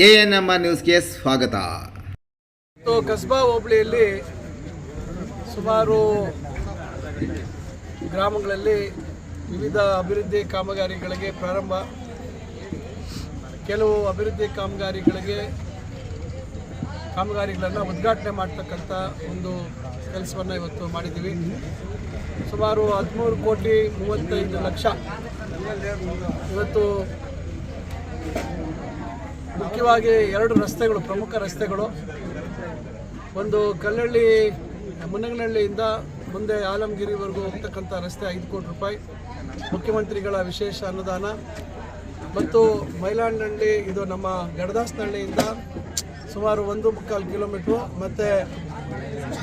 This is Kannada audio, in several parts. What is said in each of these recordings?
ಎ ಎನ್ ಎಂ ನ್ಯೂಸ್ಗೆ ಸ್ವಾಗತ. ಕಸ್ಬಾ ಹೋಬಳಿಯಲ್ಲಿ ಸುಮಾರು ಗ್ರಾಮಗಳಲ್ಲಿ ವಿವಿಧ ಅಭಿವೃದ್ಧಿ ಕಾಮಗಾರಿಗಳಿಗೆ ಪ್ರಾರಂಭ. ಕೆಲವು ಅಭಿವೃದ್ಧಿ ಕಾಮಗಾರಿಗಳಿಗೆ ಕಾಮಗಾರಿಗಳನ್ನು ಉದ್ಘಾಟನೆ ಮಾಡ್ತಕ್ಕಂಥ ಒಂದು ಕೆಲಸವನ್ನು ಇವತ್ತು ಮಾಡಿದ್ದೀವಿ. ಸುಮಾರು ಹದಿಮೂರು ಕೋಟಿ ಮೂವತ್ತೈದು ಲಕ್ಷ ಇವತ್ತು ಮುಖ್ಯವಾಗಿ ಎರಡು ರಸ್ತೆಗಳು, ಪ್ರಮುಖ ರಸ್ತೆಗಳು. ಒಂದು ಕಲ್ಲಳ್ಳಿ, ಮುನ್ನಗನಹಳ್ಳಿಯಿಂದ ಮುಂದೆ ಆಲಮಗಿರಿವರೆಗೂ ಹೋಗ್ತಕ್ಕಂಥ ರಸ್ತೆ ಐದು ಕೋಟಿ ರೂಪಾಯಿ. ಮುಖ್ಯಮಂತ್ರಿಗಳ ವಿಶೇಷ ಅನುದಾನ. ಮತ್ತು ಮೈಲಾಂಡಹಳ್ಳಿ ಇದು ನಮ್ಮ ಗಡದಾಸ್ನಹಳ್ಳಿಯಿಂದ ಸುಮಾರು ಒಂದು ಮುಕ್ಕಾಲು ಕಿಲೋಮೀಟ್ರು. ಮತ್ತು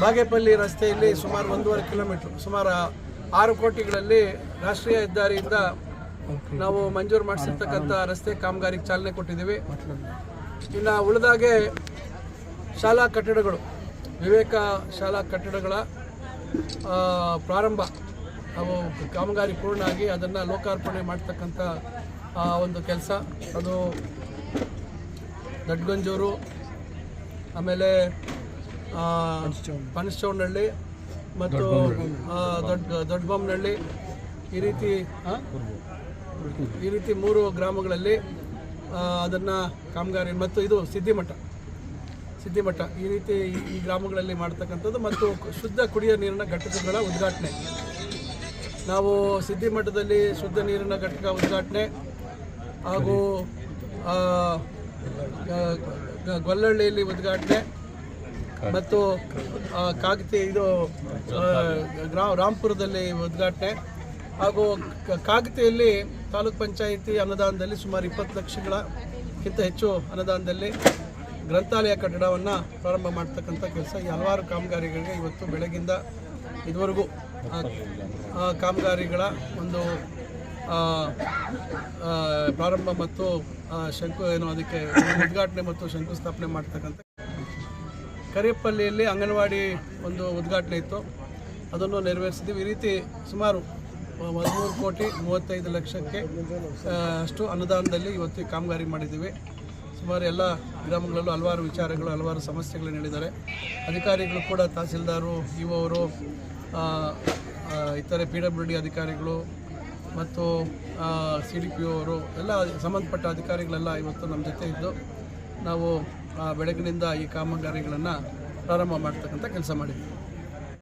ಬಾಗೇಪಲ್ಲಿ ರಸ್ತೆಯಲ್ಲಿ ಸುಮಾರು ಒಂದೂವರೆ ಕಿಲೋಮೀಟ್ರು. ಸುಮಾರು ಆರು ಕೋಟಿಗಳಲ್ಲಿ ರಾಷ್ಟ್ರೀಯ ಹೆದ್ದಾರಿಯಿಂದ ನಾವು ಮಂಜೂರು ಮಾಡಿಸಿರ್ತಕ್ಕಂಥ ರಸ್ತೆ ಕಾಮಗಾರಿಗೆ ಚಾಲನೆ ಕೊಟ್ಟಿದ್ದೀವಿ. ಇನ್ನು ಉಳಿದಾಗೆ ಶಾಲಾ ಕಟ್ಟಡಗಳು. ವಿವೇಕ ಶಾಲಾ ಕಟ್ಟಡಗಳ ಆ, ಪ್ರಾರಂಭ. ನಾವು ಕಾಮಗಾರಿ ಪೂರ್ಣ ಆಗಿ ಅದನ್ನು ಲೋಕಾರ್ಪಣೆ ಮಾಡ್ತಕ್ಕಂಥ ಆ, ಒಂದು ಕೆಲಸ. ಅದು ದಡ್ಗಂಜೂರು ಆಮೇಲೆ ಆ, ಪನಸಚೌಡನಹಳ್ಳಿ ಮತ್ತು ಆ, ದೊಡ್ಡ ದೊಡ್ಡಬೊಮ್ಮನಹಳ್ಳಿ ಈ ರೀತಿ? ಈ ರೀತಿ ಮೂರು ಗ್ರಾಮಗಳಲ್ಲಿ ಅದನ್ನು ಕಾಮಗಾರಿ ಮತ್ತು ಇದು ಸಿದ್ಧಿಮಠ ಸಿದ್ಧಿಮಠ ಈ ರೀತಿ ಈ- ಗ್ರಾಮಗಳಲ್ಲಿ ಮಾಡ್ತಕ್ಕಂಥದ್ದು ಮತ್ತು ಶುದ್ಧ ಕುಡಿಯೋ ನೀರಿನ ಘಟಕಗಳ ಉದ್ಘಾಟನೆ. ನಾವು ಸಿದ್ಧಿಮಠದಲ್ಲಿ ಶುದ್ಧ ನೀರಿನ ಘಟಕ ಉದ್ಘಾಟನೆ ಹಾಗೂ ಗೊಲ್ಲಹಳ್ಳಿಯಲ್ಲಿ ಉದ್ಘಾಟನೆ ಮತ್ತು ಕಾಗತಿ ಇದು ರಾಂಪುರದಲ್ಲಿ ಉದ್ಘಾಟನೆ. ಹಾಗೂ ಕಾಗತಿಯಲ್ಲಿ ತಾಲೂಕ್ ಪಂಚಾಯಿತಿ ಅನುದಾನದಲ್ಲಿ ಸುಮಾರು ಇಪ್ಪತ್ತು ಲಕ್ಷಗಳಕ್ಕಿಂತ ಹೆಚ್ಚು ಅನುದಾನದಲ್ಲಿ ಗ್ರಂಥಾಲಯ ಕಟ್ಟಡವನ್ನು ಪ್ರಾರಂಭ ಮಾಡ್ತಕ್ಕಂಥ ಕೆಲಸ. ಈ ಹಲವಾರು ಕಾಮಗಾರಿಗಳಿಗೆ ಇವತ್ತು ಬೆಳಗಿಂದ ಇದುವರೆಗೂ ಕಾಮಗಾರಿಗಳ ಒಂದು ಪ್ರಾರಂಭ ಮತ್ತು ಶಂಕು ಏನು ಅದಕ್ಕೆ ಉದ್ಘಾಟನೆ ಮತ್ತು ಶಂಕುಸ್ಥಾಪನೆ ಮಾಡ್ತಕ್ಕಂಥ ಕರಿಯಪ್ಪಲ್ಲಿಯಲ್ಲಿ ಅಂಗನವಾಡಿ ಒಂದು ಉದ್ಘಾಟನೆ ಇತ್ತು. ಅದನ್ನು ನೆರವೇರಿಸಿದ್ದೀವಿ. ಈ ರೀತಿ ಸುಮಾರು ಹದಿಮೂರು ಕೋಟಿ ಮೂವತ್ತೈದು ಲಕ್ಷಕ್ಕೆ ಅಷ್ಟು ಅನುದಾನದಲ್ಲಿ ಇವತ್ತು ಕಾಮಗಾರಿ ಮಾಡಿದ್ದೀವಿ. ಸುಮಾರು ಎಲ್ಲ ಗ್ರಾಮಗಳಲ್ಲೂ ಹಲವಾರು ವಿಚಾರಗಳು, ಹಲವಾರು ಸಮಸ್ಯೆಗಳನ್ನು ಹೇಳಿದ್ದಾರೆ ಅಧಿಕಾರಿಗಳು ಕೂಡ, ತಹಸೀಲ್ದಾರು ಇ ಅವರು ಇತರೆ ಪಿ ಅಧಿಕಾರಿಗಳು ಮತ್ತು ಸಿ ಡಿ ಪಿ ಅವರು, ಎಲ್ಲ ಸಂಬಂಧಪಟ್ಟ ಅಧಿಕಾರಿಗಳೆಲ್ಲ ಇವತ್ತು ನಮ್ಮ ಜೊತೆ ಇದ್ದು ನಾವು ಬೆಳಗಿನಿಂದ ಈ ಕಾಮಗಾರಿಗಳನ್ನು ಪ್ರಾರಂಭ ಮಾಡ್ತಕ್ಕಂಥ ಕೆಲಸ ಮಾಡಿದ್ದೀವಿ.